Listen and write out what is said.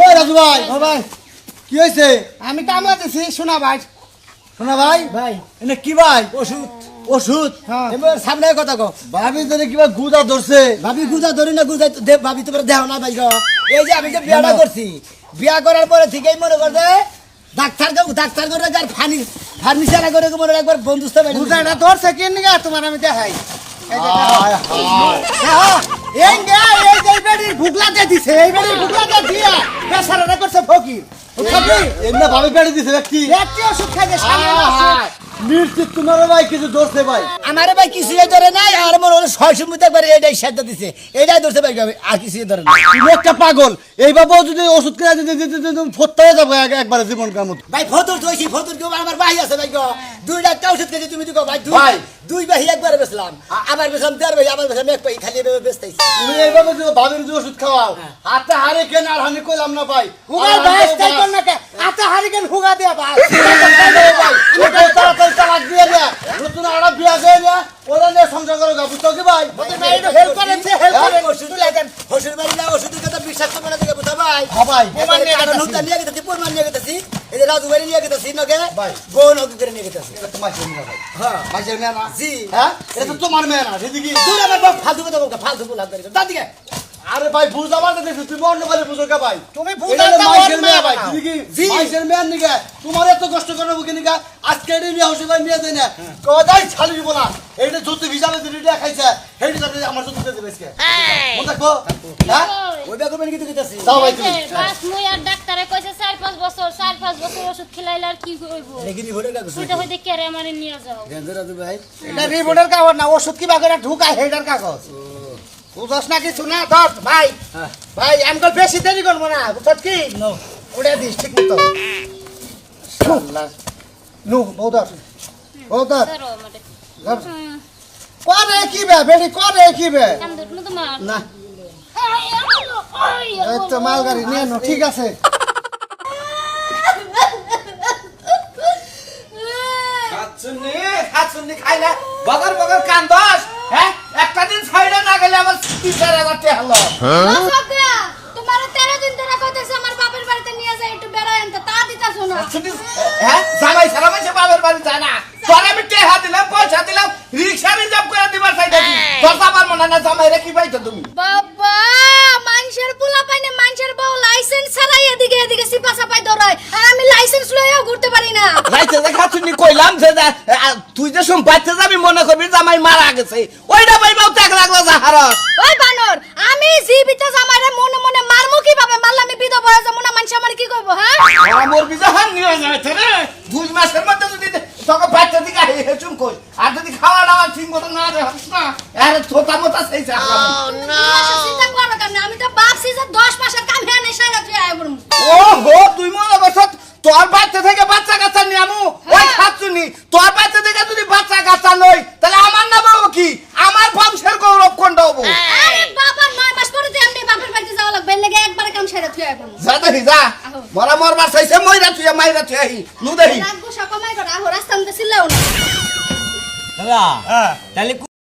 ও রাজু ভাই ভাই কি হয়েছে? আমি শোনা ভাই। শোনা ভাই? ভাই। এনে কি ভাই? ওষুধ। ওষুধ? হ্যাঁ। এবার সামনে কথা কো ভাবি তোরে কিবা গুদা ধরছে। ভাবি গুজা ধরি না গুজা ভাবি তোমার দেহ না ভাই গো। এই যে আমি যে বিয়াটা করছি বিয়া করার পরে থেকেই মনে করছে ডাক্তার গো ডাক্তার করে যার ফানি ফার্নিচার করে মনে একবার বন্ধুস্ত বুঝাটা ধরছে কি তোমার আমি দেখাই। হ্যাঁ, এই নে, এই যে বেডির ভুগলাতে দিছে এই বেডির ভুগলাতে দিয়া বেসারাটা করছে ফকির। ফকির এমনি ভাবি পেড়ে দিছে ব্যক্তি একটি ওষুধ খাইছে সামনে হায় নিশ্চিত তোমার ভাই কিছু ধরছে ভাই। আমারে ভাই কিছু ধরে নাই আর মনে হলো ছয় একবার এটাই দিছে। এটাই ধরছে ভাই আমি আর কিছু ধরে না তুমি একটা পাগল এই বাবা যদি ওষুধ কিনে তুমি হয়ে যাব এক- একবারে জীবন কামত। ভাই ফতুর দইছি ফতুর কেউ আমার ভাই আছে ভাই দুই ওষুধ খেয়েছি তুমি দিকো ভাই দুই ভাই। দুই একবার দেড় বেচলাম এক ভাই খালি এভাবে বেচতেছি। তুমি এইভাবে যদি ভাবির যে ওষুধ খাওয়াও হাতে হারে কেন আর আমি কইলাম না ভাই? তাই তো না। হুগা দিয়া ভাই? ভাই, ওটাই তাড়াতাড়ি তালাক দিয়ে দেয়া। নতুন বিয়া ওরা নিয়ে সংসার করো গা, বুঝছ কি ভাই? হেল্প করেন সে হেল্প করেন। ওষুধ লাগেন ওষুধ বাড়ি না ওষুধের কথা বিশ্বাস করবে না দিকে বুঝা ভাই। হ্যাঁ ভাই, প্রমাণ গেছি নৌতা নিয়ে গেছি প্রমাণ নিয়ে গেছি যে রাজু বাড়ি নিয়ে নগে ভাই। বোন ওকে করে নিয়ে গেছি এটা তো মাইসের মেয়ে ভাই। হ্যাঁ মাইসের মেয়ে না? জি হ্যাঁ? এটা তো তোমার মেয়ে না, সেদিকে। তুই আমার বাপ ফালতু কথা বলকা ফালতু বলা করে দাঁত দিকে আরে ভাই, বুঝ আমার দেখছি, তুমি অন্য বাড়ি বুঝো কে ভাই? তুমি তো মাইসের ওর মেয়ে মেয়ে ভাই, না। তুমি কি জি। নিগে? তোমার এত কষ্ট করে বুকে নিগা, আজকে এটা নিয়ে হসে ভাই নিয়ে দেয় না। কদাই ছাড়ি দিব না। এইটা যত ভিজালে এটা খাইছে, আমার যত দিতে দেবে আজকে। মনে থাকব? হ্যাঁ? ওই ব্যাগ করবেন কিন্তু গেছি দাও ভাই তুমি। বাস মুই আর ডাক্তারে কইছে চার পাঁচ বছর চার পাঁচ বছর আর কি হইব? দেখিনি ভোটের কাগজ সেটা হইতে কেরে আমারে নিয়ে যাও? গেঞ্জে রাজু ভাই। এটা রিপোর্টের কাগজ না? ওষুধ কি বাগেরা ঢুকায় হেডার কাগজ? বুঝছ না কিছু? না ধর ভাই। বেশি দেরি করব না। বুঝছ কি? উড়ে দিস ঠিক মতো। শালা। নু বৌদার বৌদার ধরো। আমারে। ধর। হুম, করে কি বে বেড়ি করে কি বে কান ধরনো তোমার না। আই, আম্মু, আই, এই তো মালগাড়ি নিয়ে নো ঠিক আছে। খাচ্ছুনি খাইলে বগর বগর কান্দস হ্যাঁ? একটা দিন সাইডে না গেলে আমার তিন হাজার টাকা হলো। তোমার তেরো দিন ধরে কইতেছে আমার বাপের বাড়িতে নিয়ে যাই একটু বেড়াই আনতে তা দিতাছো না। হ্যাঁ? জামাই সারা মাসে বাবার বাড়ি যায় না। তোর আমি টেহা দিলাম পয়সা দিলাম রিক্সা রিজার্ভ করে দিবার তোর বাবার মনে না জামাই রে কি পাইতো তুমি? বাবা কইলাম যে যে, তুই যে শুন পাইতে যাবি মনে করবি জামাই মারা গেছে ওইটা পাইবাও ত্যাগ লাগল জাহারস ওই বানর আমি জীবিত জামাইরে মনে মনে মারমু কীভাবে? মারলে আমি বিধবা হয়ে যাব না মানুষ আমার কি করব হ্যাঁ? আমার বিজাহান নিয়ে যাবে রে দুই মাসের মধ্যে যদি তোকে বাচ্চা দিকে হেঁচুম কই আর যদি খাওয়া দাওয়া ঠিক মতো না দেখাস না। আরে থোতা মোতা সেই কেন? আমি তো ভাবছি যে দশ মাসের কাম হ্যাঁ নেই সারা তুই আয় বলুন ও হো তুই মনে করছ তোর বাচ্চা থেকে বাচ্চা কাচ্চা নিয়ে আমু ওই খাচ্ছুনি তোর বাচ্চা থেকে যদি বাচ্চা কাচ্চা নই তাহলে আমার নাম হব কি আমার বংশের গৌরব কোনটা হব আরে বাবা নয় মাস পরে তুই এমনি বাপের বাড়িতে যাওয়া লাগবে এর লেগে একবারে কাম সারা তুই আয় বলুন যা। মরা মরবার চাইছে মইরা তুই মাইরা তুই আহি নু দেখি রাগ গোসা কমাই করা আহ রাস্তা মধ্যে ছিলাও না। দাদা তাহলে